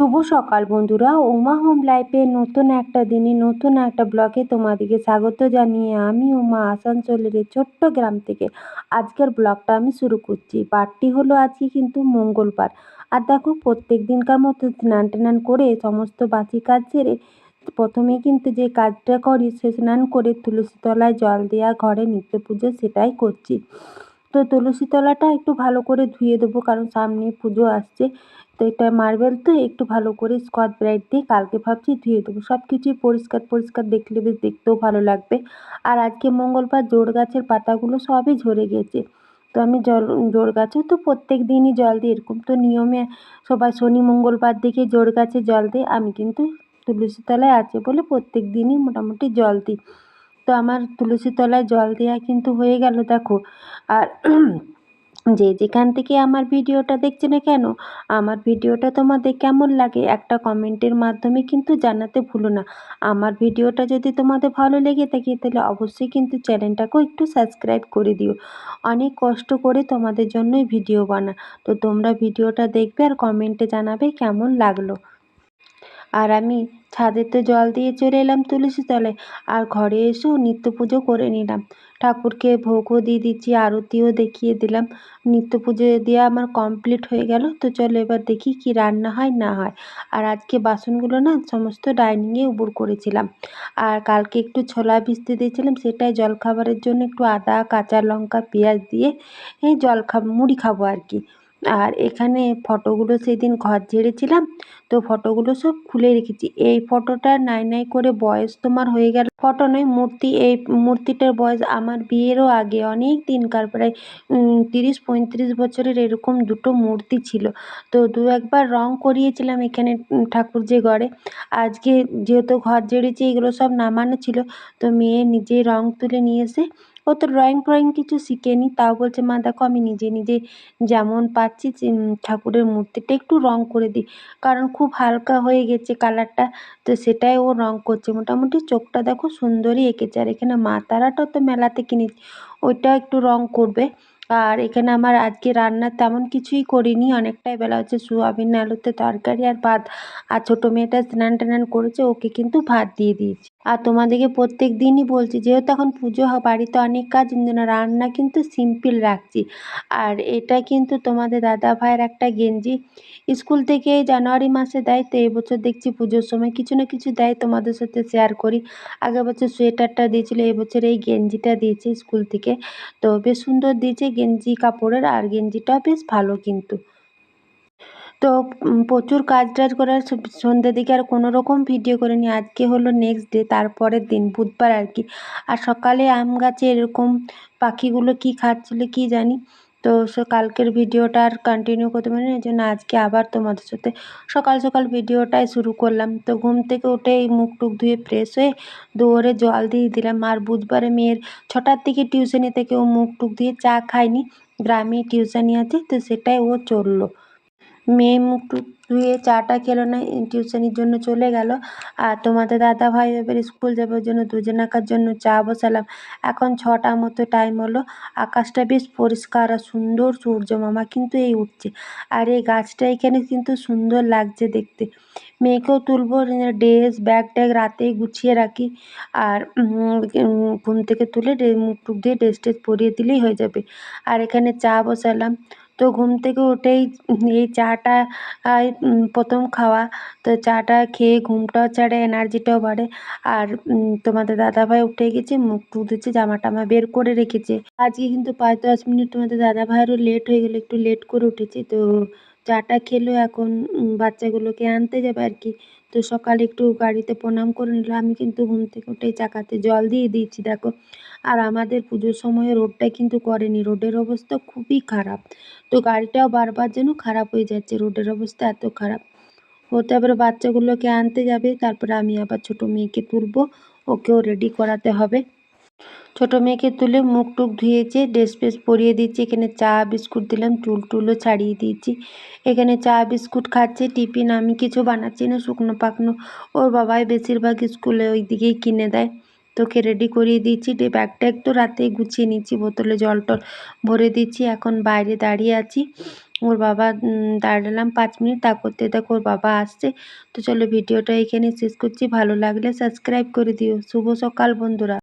শুভ সকাল বন্ধুরা। উমা হোম লাইফে নতুন একটা দিনে, নতুন একটা ব্লগে তোমাদেরকে স্বাগত জানিয়ে আমি উমা আসানসোলের ছোট্ট গ্রাম থেকে আজকের ব্লগটা আমি শুরু করছি। বারটি হলো আজকে কিন্তু মঙ্গলবার। আর দেখো প্রত্যেক দিনকার মতো স্নান টান করে সমস্ত বাসি কাজ সেরে প্রথমে কিন্তু যে কাজটা করি, সে স্নান করে তুলসী তলায় জল দেওয়া ঘরে নিত্য পুজো সেটাই করছি। তো তুলসী তলাটা একটু ভালো করে ধুয়ে দেবো, কারণ সামনে পুজো আসছে। তো এটা মার্বেল তো একটু ভালো করে স্কচ ব্রাইট দিয়ে কালকে ভাবছি ধুয়ে দেবো। সব কিছুই পরিষ্কার পরিষ্কার দেখলে বেশ দেখতেও ভালো লাগবে। আর আজকে মঙ্গলবার জোর গাছের পাতাগুলো সবই ঝরে গেছে। তো আমি জল, জোর গাছেও তো প্রত্যেক দিনই জল দিই, এরকম তো নিয়মে সবাই শনি, মঙ্গলবার দেখে জোর গাছে জল দেয়। আমি কিন্তু তুলসী তলায় আছে বলে প্রত্যেক দিনই মোটামুটি জল দিই। তো আমার তুলসী তলায় জল দেওয়া কিন্তু হয়ে গেল, দেখো। আর যে যেখান থেকে আমার ভিডিওটা দেখছে না কেন, আমার ভিডিওটা তোমাদের কেমন লাগে একটা কমেন্টের মাধ্যমে কিন্তু জানাতে ভুলো না। আমার ভিডিওটা যদি তোমাদের ভালো লেগে থাকে তাহলে অবশ্যই কিন্তু চ্যানেলটাকেও একটু সাবস্ক্রাইব করে দিও। অনেক কষ্ট করে তোমাদের জন্যই ভিডিও বানা। তো তোমরা ভিডিওটা দেখবে আর কমেন্টে জানাবে কেমন লাগল। আর আমি ছাদেতে জল দিয়ে চলে এলাম তুলসী তলায়। আর ঘরে এসেও নিত্য পুজো করে নিলাম। ঠাকুরকে ভোগও দিয়ে দিচ্ছি, আরতিও দেখিয়ে দিলাম। নিত্য পুজো দিয়ে আমার কমপ্লিট হয়ে গেল। তো চলো এবার দেখি কি রান্না হয়, না হয়। আর আজকে বাসনগুলো না সমস্ত ডাইনিংয়ে উবুর করেছিলাম। আর কালকে একটু ছোলা ভিজতে দিয়েছিলাম, সেটাই জলখাবারের জন্য একটু আদা, কাঁচা লঙ্কা, পেঁয়াজ দিয়ে, এই জল মুড়ি খাব আর কি। আর এখানে ফটোগুলো সেদিন ঘর ঝেড়েছিলাম, তো ফটোগুলো সব খুলে রেখেছি। এই ফটোটা নাই নাই করে বয়স তোমার হয়ে গেল। ফটো নয়, মূর্তি, এই মূর্তিটার বয়স আমার বিয়েরও আগে অনেক দিনকার, প্রায় তিরিশ, পঁয়ত্রিশ বছরের এরকম দুটো মূর্তি ছিল। তো দু একবার রং করিয়েছিলাম এখানে ঠাকুর যে ঘরে। আজকে যেহেতু ঘর ঝেড়েছি, এগুলো সব নামানো ছিল, তো মেয়ে নিজে রং তুলে নিয়ে এসে ও তো ড্রয়িং ফ্রয়িং কিছু শিখেনি, তাও বলছে, মা, দেখো, আমি নিজে নিজে যেমন পাচ্ছি ঠাকুরের মূর্তিটা একটু রঙ করে দিই। কারণ খুব হালকা হয়ে গেছে কালারটা, তো সেটাই ও রং করছে। মোটামুটি চোখটা দেখো সুন্দরই এঁকেছে, আর এখানে মা তারাটাও তো মেলাতে কিনেছি, ওইটা একটু রঙ করবে। আর এখানে আমার আজকে রান্না তেমন কিছুই করিনি। অনেকটাই বেলা হচ্ছে সোয়াবিন, আলুতে তরকারি আর ভাত। আর ছোটো মেয়েটা স্নান টান করেছে, ওকে কিন্তু ভাত দিয়ে দিয়েছি। আর তোমাদেরকে প্রত্যেক দিনই বলছি, যেহেতু এখন পুজো বাড়িতে অনেক কাজ রান্না কিন্তু সিম্পল রাখছি। আর এটা কিন্তু তোমাদের দাদা ভাইয়ের একটা গেঞ্জি। স্কুল থেকে জানুয়ারি মাসে দেয়, তো এবছর দেখছি পুজোর সময় কিছু না কিছু দেয়, তোমাদের সাথে শেয়ার করি। আগের বছর সোয়েটারটা দিয়েছিল, এবছর এই গেঞ্জিটা দিয়েছে স্কুল থেকে। তো বেশ সুন্দর দিয়েছে গেঞ্জি কাপড়ের আর গেঞ্জিটা বেশ ভালো কিন্তু। তো প্রচুর কাজ টাজ করার সন্ধ্যের দিকে আর কোনো রকম ভিডিও করিনি। আজকে হলো নেক্সট ডে তারপরের দিন, বুধবার আর কি। আর সকালে আম গাছে এরকম পাখিগুলো কী খাচ্ছিলো কী জানি। তো সে কালকের ভিডিওটা আর কন্টিনিউ করতে পারিনি, এই জন্য আজকে আবার তোমাদের সাথে সকাল সকাল ভিডিওটাই শুরু করলাম। তো ঘুম থেকে উঠে এই মুখ টুক ধুয়ে ফ্রেশ হয়ে দুয়ারে জল দিয়ে দিলাম। আর বুধবারে মেয়ের ছটার দিকে টিউশনি থেকে ও মুখ টুক দিয়ে চা খায়নি, গ্রামে টিউশনি আছে, তো সেটাই ও চলল। মেয়ে মুখ টুক ধুয়ে চাটা খেলো না টিউশনির জন্য চলে গেল। আর তোমাদের দাদা ভাই এবার স্কুল যাবে ওই জন্য দুজনাকার জন্য চা বসালাম। এখন ছটা মতো টাইম হলো। আকাশটা বেশ পরিষ্কার আর সুন্দর সূর্য মামা কিন্তু এই উঠছে। আর এই গাছটা এখানে কিন্তু সুন্দর লাগছে দেখতে। মেয়েকেও তুলবো, ড্রেস ব্যাগ ট্যাগ রাতেই গুছিয়ে রাখি। আর ঘুম থেকে তুলে মুখ টুক দিয়ে ড্রেস ট্রেস পরিয়ে দিলেই হয়ে যাবে। আর এখানে চা বসালাম। তো ঘুম থেকে উঠেই এই চাটা প্রথম খাওয়া। তো চাটা খেয়ে ঘুমটাও ছাড়ে, এনার্জিটাও বাড়ে। আর তোমাদের দাদাভাই উঠে গেছে, মুখ টুক ধুচ্ছে জামা টামা বের করে রেখেছে। আজকে কিন্তু পাঁচ দশ মিনিট তোমাদের দাদাভাইয়েরও লেট হয়ে গেলো, একটু লেট করে উঠেছে। তো চাটা খেলো এখন বাচ্চাগুলোকে আনতে যাবে আর কি। তো সকালে একটু গাড়িতে প্রণাম করে নিল। আমি কিন্তু ঘুম থেকে উঠে চাকাতে জল দিয়ে দিয়েছি, দেখো। আর আমাদের পুজোর সময় রোডটা কিন্তু করেনি। রোডের অবস্থা খুবই খারাপ। তো গাড়িটাও বারবার যেন খারাপ হয়ে যাচ্ছে। রোডের অবস্থা এত খারাপ। ও তারপরে বাচ্চাগুলোকে আনতে যাবে। তারপরে আমি আবার ছোট মেয়েকে তুলবো। ওকেও রেডি করাতে হবে। ছোটো মেয়েকে তুলে মুখ টুক ধুয়েছে, ড্রেস ফ্রেস পরিয়ে দিচ্ছি, এখানে চা, বিস্কুট দিলাম, চুল টুলও ছাড়িয়ে দিয়েছি। এখানে চা, বিস্কুট খাচ্ছে, টিফিন আমি কিছু বানাচ্ছি না, শুকনো পাকনো ওর বাবাই বেশিরভাগ স্কুলে ওই দিকেই কিনে দেয়। তোকে রেডি করিয়ে দিচ্ছি দিয়ে ব্যাগ ট্যাগ তো রাতেই গুছিয়ে নিচ্ছি, বোতলে জল টল ভরে দিচ্ছি, এখন বাইরে দাঁড়িয়ে আছি। ওর বাবা দাঁড়ালাম পাঁচ মিনিট, তা করতে দেখো ওর বাবা আসছে। তো চলো ভিডিওটা এখানে শেষ করছি, ভালো লাগলে সাবস্ক্রাইব করে দিও। শুভ সকাল বন্ধুরা।